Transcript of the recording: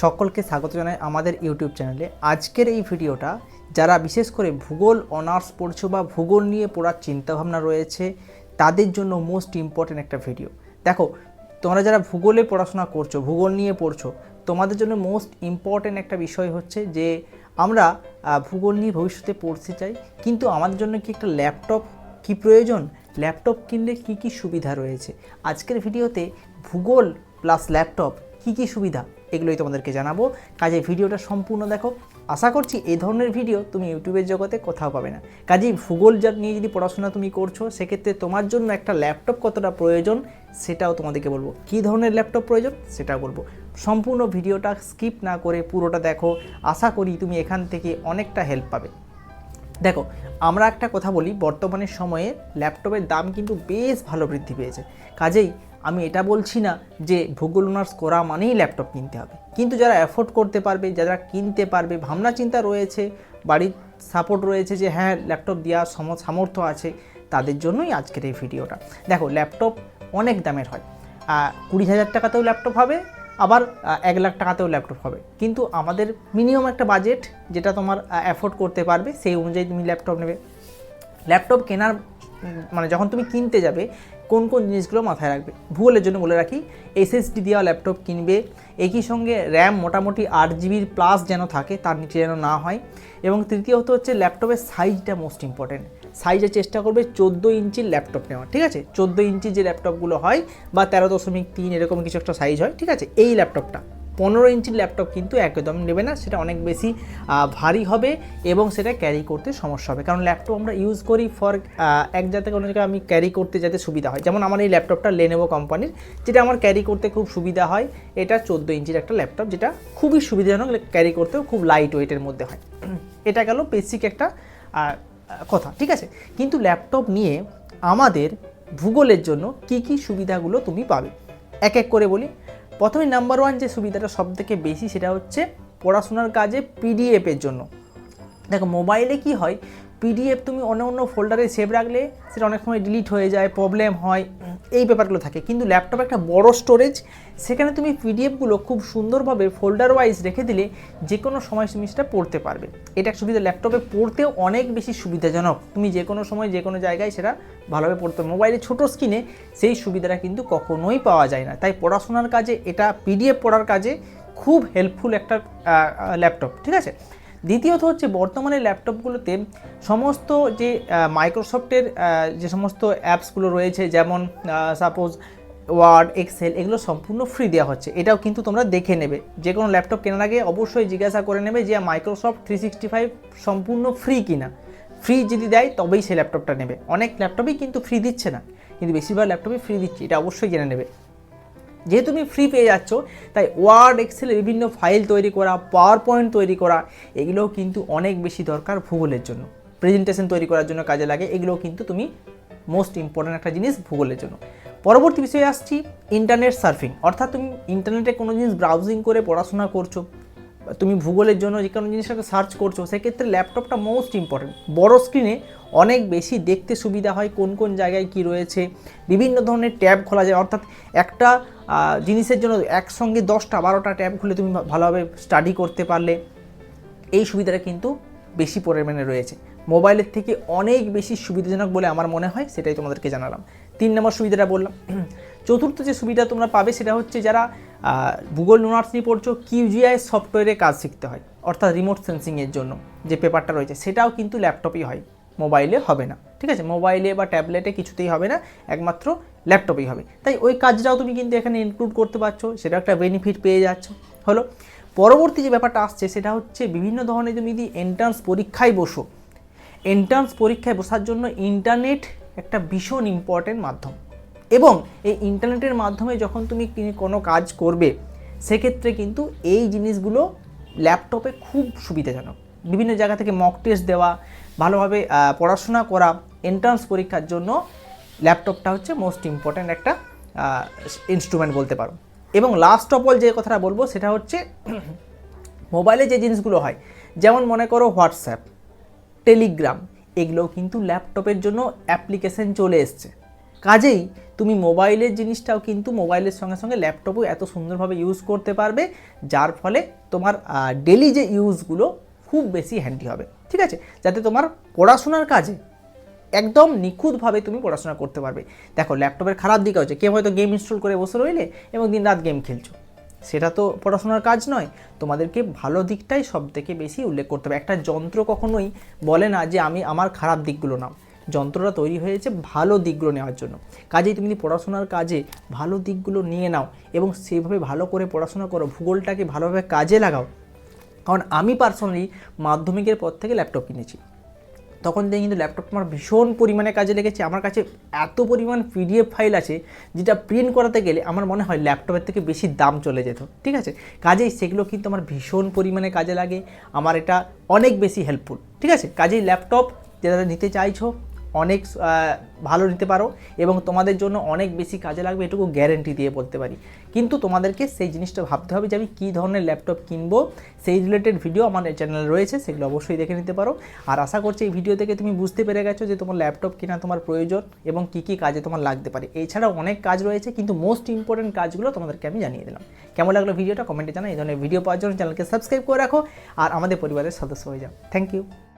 সকলকে স্বাগত জানাই আমাদের ইউটিউব চ্যানেলে। আজকের এই ভিডিওটা, যারা বিশেষ করে ভূগোল, অনার্স পড়ছো বা ভূগোল নিয়ে পড়ার চিন্তাভাবনা রয়েছে, তাদের জন্য মোস্ট ইম্পর্ট্যান্ট একটা ভিডিও। দেখো, তোমরা যারা ভূগোলে পড়াশোনা করছ, ভূগোল নিয়ে পড়ছো, তোমাদের জন্য মোস্ট ইম্পর্ট্যান্ট একটা বিষয় হচ্ছে যে, আমরা ভূগোল নিয়ে ভবিষ্যতে পড়তে চাই, কিন্তু আমাদের জন্য কি একটা ল্যাপটপ কি প্রয়োজন? ল্যাপটপ কিনলে কি কি সুবিধা রয়েছে? আজকের ভিডিওতে ভূগোল প্লাস ল্যাপটপ কি কি সুবিধা? এগুলোই তোমাদেরকে জানাব। কাজে ভিডিওটা সম্পূর্ণ দেখো। আশা করছি এই ধরনের ভিডিও তুমি ইউটিউবের জগতে কোথাও পাবে না। কাজেই ভূগোল যা নিয়ে যদি পড়াশোনা তুমি করছ, সেক্ষেত্রে তোমার জন্য একটা ল্যাপটপ কতটা প্রয়োজন সেটাও তোমাদেরকে বলব। কী ধরনের ল্যাপটপ প্রয়োজন সেটাও বলব। সম্পূর্ণ ভিডিওটা স্কিপ না করে পুরোটা দেখো। আশা করি তুমি এখান থেকে অনেকটা হেল্প পাবে। দেখো, আমরা একটা কথা বলি বর্তমানের সময়ে ল্যাপটপের দাম কিন্তু বেশ ভালো বৃদ্ধি পেয়েছে। কাজেই আমি এটা বলছি না যে ভূগোল অনার্স করা মানেই ল্যাপটপ কিনতে হবে। কিন্তু যারা অ্যাফোর্ড করতে পারবে, যারা কিনতে পারবে, ভাবনা চিন্তা রয়েছে, বাড়ির সাপোর্ট রয়েছে যে হ্যাঁ ল্যাপটপ দেওয়ার সম- সামর্থ্য আছে, তাদের জন্যই আজকের এই ভিডিওটা দেখো ল্যাপটপ অনেক দামের হয়। কুড়ি হাজার টাকাতেও ল্যাপটপ হবে, আবার এক লাখ টাকাতেও ল্যাপটপ হবে। কিন্তু আমাদের মিনিমাম একটা বাজেট যেটা তোমার অ্যাফোর্ড করতে পারবে, সেই অনুযায়ী তুমি ল্যাপটপ নেবে। ল্যাপটপ কেনার মানে যখন তুমি কিনতে যাবে, কোন কোন জিনিসগুলো মাথায় রাখবে? ভূগোলের জন্য বলে রাখি এসএসডি দেওয়া ল্যাপটপ কিনবে, একই সঙ্গে র্যাম মোটামুটি আট জিবির প্লাস যেন থাকে, তার নিচে যেন না হয়। এবং তৃতীয়ত হচ্ছে ল্যাপটপের সাইজটা মোস্ট ইম্পর্টেন্ট সাইজের চেষ্টা করবে চোদ্দ ইঞ্চির ল্যাপটপ নেওয়া, ঠিক আছে? চোদ্দ ইঞ্চি যে ল্যাপটপগুলো হয় বা তেরো দশমিক তিন এরকম কিছু একটা সাইজ হয়, ঠিক আছে? এই ল্যাপটপটা পনেরো ইঞ্চির ল্যাপটপ কিন্তু একদম নেবে না, সেটা অনেক বেশি ভারী হবে এবং সেটা ক্যারি করতে সমস্যা হবে। কারণ ল্যাপটপ আমরা ইউজ করি ফর এক জায়গা কোনো জায়গায় আমি ক্যারি করতে যাতে সুবিধা হয়। যেমন আমার এই ল্যাপটপটা লেনেভো কোম্পানির যেটা আমার ক্যারি করতে খুব সুবিধা হয়, এটা চোদ্দ ইঞ্চির একটা ল্যাপটপ, যেটা খুবই সুবিধাজনক ক্যারি করতেও খুব লাইট ওয়েটের মধ্যে হয়। এটা গেল বেসিক একটা কথা, ঠিক আছে? কিন্তু ল্যাপটপ নিয়ে আমাদের ভূগোলের জন্য কি কি সুবিধাগুলো তুমি পাবে? এক এক করে বলি। প্রথমে নাম্বার ওয়ান যে সুবিধাটা সব থেকে বেশি সেটা হচ্ছে পড়াশোনার কাজে পিডিএফের জন্য। দেখো মোবাইলে কি হয়? পিডিএফ তুমি অন্য অন্য ফোল্ডারে সেভ রাখলে সেটা অনেক সময় ডিলিট হয়ে যায় প্রবলেম হয়, এই ব্যাপারগুলো থাকে। কিন্তু ল্যাপটপ একটা বড় স্টোরেজ সেখানে তুমি পিডিএফগুলো খুব সুন্দরভাবে ফোল্ডার ওয়াইজ রেখে দিলে যে কোনো সময় তুমি সেটা পড়তে পারবে। এটা সুবিধা ল্যাপটপে পড়তেও অনেক বেশি সুবিধাজনক। তুমি যে কোনো সময় যে কোনো জায়গায় সেটা ভালোভাবে পড়তে মোবাইলে ছোটো স্ক্রিনে সেই সুবিধাটা কিন্তু কখনোই পাওয়া যায় না। তাই পড়াশোনার কাজে, এটা পিডিএফ পড়ার কাজে খুব হেল্পফুল একটা ল্যাপটপ ঠিক আছে? দ্বিতীয়ত হচ্ছে বর্তমানে ল্যাপটপগুলোতে সমস্ত যে মাইক্রোসফটের যে সমস্ত অ্যাপসগুলো রয়েছে, যেমন সাপোজ ওয়ার্ড এক্সেল এগুলো সম্পূর্ণ ফ্রি দেওয়া হচ্ছে। এটাও কিন্তু তোমরা দেখে নেবে। যে কোনো ল্যাপটপ কেনার আগে অবশ্যই জিজ্ঞাসা করে নেবে যে মাইক্রোসফট থ্রি সিক্সটি ফাইভ সম্পূর্ণ ফ্রি কিনা। ফ্রি যদি দেয়, তবেই সেই ল্যাপটপটা নেবে। অনেক ল্যাপটপই কিন্তু ফ্রি দিচ্ছে না। কিন্তু বেশিরভাগ ল্যাপটপই ফ্রি দিচ্ছে, এটা অবশ্যই জেনে নেবে। যেহেতু তুমি ফ্রি পেয়ে যাচ্ছ, তাই ওয়ার্ড এক্সেলে বিভিন্ন ফাইল তৈরি করা পাওয়ার পয়েন্ট তৈরি করা, এগুলোও কিন্তু অনেক বেশি দরকার ভূগোলের জন্য। প্রেজেন্টেশন তৈরি করার জন্য কাজে লাগে, এগুলোও কিন্তু তুমি মোস্ট ইম্পর্ট্যান্ট একটা জিনিস ভূগোলের জন্য। পরবর্তী বিষয়ে আসছি ইন্টারনেট সার্ফিং অর্থাৎ তুমি ইন্টারনেটে কোনো জিনিস ব্রাউজিং করে পড়াশোনা করছ তুমি ভূগোলের জন্য যে কোনো জিনিসটাকে সার্চ করছ, সেক্ষেত্রে ল্যাপটপটা মোস্ট ইম্পর্টেন্ট বড় স্ক্রিনে অনেক বেশি দেখতে সুবিধা হয় কোন কোন জায়গায় কি রয়েছে, বিভিন্ন ধরনের ট্যাব খোলা যায়। অর্থাৎ একটা জিনিসের জন্য একসঙ্গে দশটা, বারোটা ট্যাব খুলে তুমি ভালোভাবে স্টাডি করতে পারলে এই সুবিধাটা কিন্তু বেশি পরিমাণে রয়েছে। মোবাইলের থেকে অনেক বেশি সুবিধাজনক বলে আমার মনে হয়, সেটাই তোমাদেরকে জানালাম। তিন নম্বর সুবিধাটা বললাম। চতুর্থ যে সুবিধা তোমরা পাবে, সেটা হচ্ছে যারা গুগল নোনার্স নিয়ে পড়ছো কিউজিআই সফটওয়্যারে কাজ শিখতে হয়, অর্থাৎ রিমোট সেন্সিংয়ের জন্য যে পেপারটা রয়েছে, সেটাও কিন্তু ল্যাপটপই হয় মোবাইলে হবে না, ঠিক আছে? মোবাইলে বা ট্যাবলেটে কিছুতেই হবে না, একমাত্র ল্যাপটপেই হবে। তাই ওই কাজটাও তুমি কিন্তু এখানে ইনক্লুড করতে পারছ সেটা একটা বেনিফিট পেয়ে যাচ্ছ। হলো, পরবর্তী যে ব্যাপারটা আসছে, সেটা হচ্ছে বিভিন্ন ধরনের তুমি যদি এন্ট্রান্স পরীক্ষায় বসো এন্ট্রান্স পরীক্ষায় বসার জন্য ইন্টারনেট একটা ভীষণ ইম্পর্টেন্ট মাধ্যম। এবং এই ইন্টারনেটের মাধ্যমে যখন তুমি কোনো কাজ করবে, সেক্ষেত্রে কিন্তু এই জিনিসগুলো ল্যাপটপে খুব সুবিধাজনক। বিভিন্ন জায়গা থেকে মক টেস্ট দেওয়া, ভালোভাবে পড়াশোনা করা এন্ট্রান্স পরীক্ষার জন্য ল্যাপটপটা হচ্ছে মোস্ট ইম্পর্ট্যান্ট একটা ইনস্ট্রুমেন্ট বলতে পারো। এবং লাস্ট অফ অল যে কথাটা বলব, সেটা হচ্ছে মোবাইলে যে জিনিসগুলো হয়, যেমন মনে করো হোয়াটসঅ্যাপ, টেলিগ্রাম, এগুলোও কিন্তু ল্যাপটপের জন্য অ্যাপ্লিকেশন চলে এসছে। কাজেই তুমি মোবাইলের জিনিসটাও কিন্তু মোবাইলের সঙ্গে সঙ্গে ল্যাপটপও এত সুন্দরভাবে ইউজ করতে পারবে, যার ফলে তোমার ডেলি যে ইউজগুলো খুব বেশি হ্যান্ডি হবে। ঠিক আছে? যাতে তোমার পড়াশোনার কাজে একদম নিখুঁতভাবে তুমি পড়াশোনা করতে পারবে। দেখো, ল্যাপটপের খারাপ দিক হচ্ছে, কেউ হয়তো গেম ইনস্টল করে বসে রইলে এবং দিন রাত গেম খেলছো। সেটা তো পড়াশোনার কাজ নয়। তোমাদেরকে ভালো দিকটাই সব থেকে বেশি উল্লেখ করতে হবে। একটা যন্ত্র কখনোই বলে না যে, আমি আমার খারাপ দিকগুলো নাও। যন্ত্রটা তৈরি হয়েছে ভালো দিকগুলো নেওয়ার জন্য। কাজেই তুমি যদি পড়াশোনার কাজে ভালো দিকগুলো নিয়ে নাও এবং সেইভাবে ভালো করে পড়াশোনা করো, ভূগোলটাকে ভালোভাবে কাজে লাগাও। কারণ আমি পার্সোনালি মাধ্যমিকের পর থেকে ল্যাপটপ কিনেছি। তখন থেকে কিন্তু ল্যাপটপ আমার ভীষণ পরিমাণে কাজে লেগেছে। আমার কাছে এত পরিমাণ পিডিএফ ফাইল আছে যেটা প্রিন্ট করাতে গেলে আমার মনে হয় ল্যাপটপের থেকে বেশি দাম চলে যেত। ঠিক আছে? কাজেই সেগুলো কিন্তু আমার ভীষণ পরিমাণে কাজে লাগে। আমার এটা অনেক বেশি হেল্পফুল ঠিক আছে? কাজেই ল্যাপটপ যেটা নিতে চাইছো অনেক ভালো নিতে পারো এবং তোমাদের জন্য অনেক বেশি কাজে লাগবে, এটুকু গ্যারেন্টি দিয়ে বলতে পারি। কিন্তু তোমাদেরকে সেই জিনিসটা ভাবতে হবে যে আমি কী ধরনের ল্যাপটপ কিনবো, সেই রিলেটেড ভিডিও আমার চ্যানেলে রয়েছে, সেগুলো অবশ্যই দেখে নিতে পারো। আর আশা করছি এই ভিডিও থেকে তুমি বুঝতে পেরে গেছো যে তোমার ল্যাপটপ কেনা তোমার প্রয়োজন এবং কী কী কাজে তোমার লাগতে পারে। এছাড়াও অনেক কাজ রয়েছে, কিন্তু মোস্ট ইম্পর্টেন্ট কাজগুলো তোমাদেরকে আমি জানিয়ে দিলাম। কেমন লাগল ভিডিওটা কমেন্টে জানাই এই ধরনের ভিডিও পাওয়ার জন্য চ্যানেলকে সাবস্ক্রাইব করে রাখো। আর আমাদের পরিবারের সদস্য হয়ে যাও। Thank you